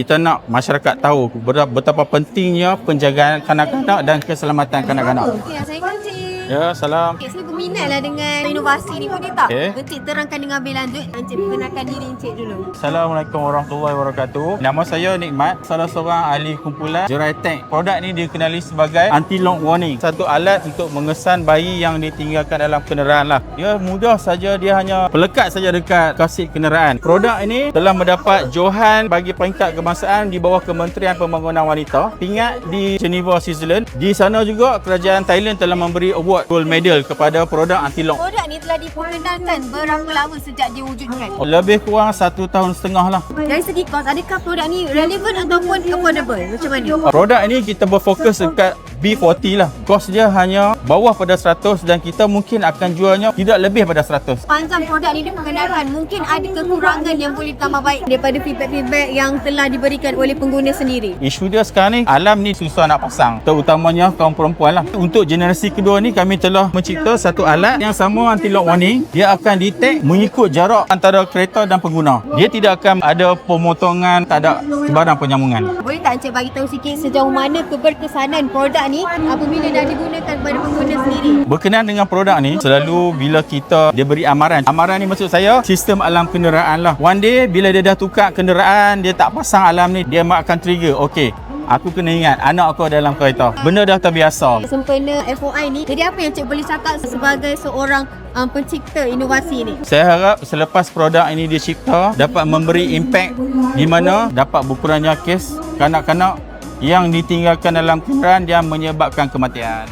kita nak masyarakat tahu betapa pentingnya penjagaan kanak-kanak dan keselamatan kanak-kanak. Okey, Assalamualaikum Encik. Ya, salam. Okey, berminat lah dengan inovasi ni boleh tak? Okey. Encik terangkan dengan lebih lanjut. Encik perkenalkan diri Encik dulu. Assalamualaikum warahmatullahi wabarakatuh. Nama saya Nikmat, salah seorang ahli kumpulan Juraitech. Produk ni dikenali sebagai anti-lock warning. Satu alat untuk mengesan bayi yang ditinggalkan dalam kenderaan lah. Dia mudah saja, dia hanya pelekat saja dekat kasit kenderaan. Produk ini telah mendapat johan bagi peringkat kebangsaan di bawah Kementerian Pembangunan Wanita. Pingat di Geneva, Switzerland. Di sana juga kerajaan Thailand telah memberi award gold medal kepada produk Produk ni telah diperkenalkan berapa lama sejak diwujudkan? Lebih kurang satu tahun setengah lah. Dari segi kos, adakah produk ni relevan ataupun affordable? Macam mana? Produk ini kita berfokus dekat B40 lah. Kos dia hanya bawah pada 100 dan kita mungkin akan jualnya tidak lebih pada 100. Panjang produk ni diperkenalkan, mungkin ada kekurangan yang boleh tambah baik daripada feedback-feedback yang telah diberikan oleh pengguna sendiri. Isu dia sekarang ni alam ni susah nak pasang terutamanya kaum perempuan lah. Untuk generasi kedua ni kami telah mencipta satu alat yang sama anti lock warning. Dia akan detect mengikut jarak antara kereta dan pengguna. Dia tidak akan ada pemotongan, tak ada barang penyambungan. Boleh tak Encik bagi tahu sikit sejauh mana keberkesanan produk ni apabila dah digunakan kepada pengguna sendiri? Berkenaan dengan produk ni Selalu bila kita Dia beri amaran Amaran ni maksud saya Sistem alam kenderaan lah One day Bila dia dah tukar kenderaan Dia tak pasang alam ni Dia akan trigger Okay Aku kena ingat Anak aku dalam kereta Benda dah terbiasa Sempena FOI ni, jadi apa yang Cik boleh cakap sebagai seorang um, pencipta inovasi ni? saya harap selepas produk ini dicipta dapat memberi impact di mana dapat berkurangnya kes kanak-kanak yang ditinggalkan dalam kenderaan yang menyebabkan kematian.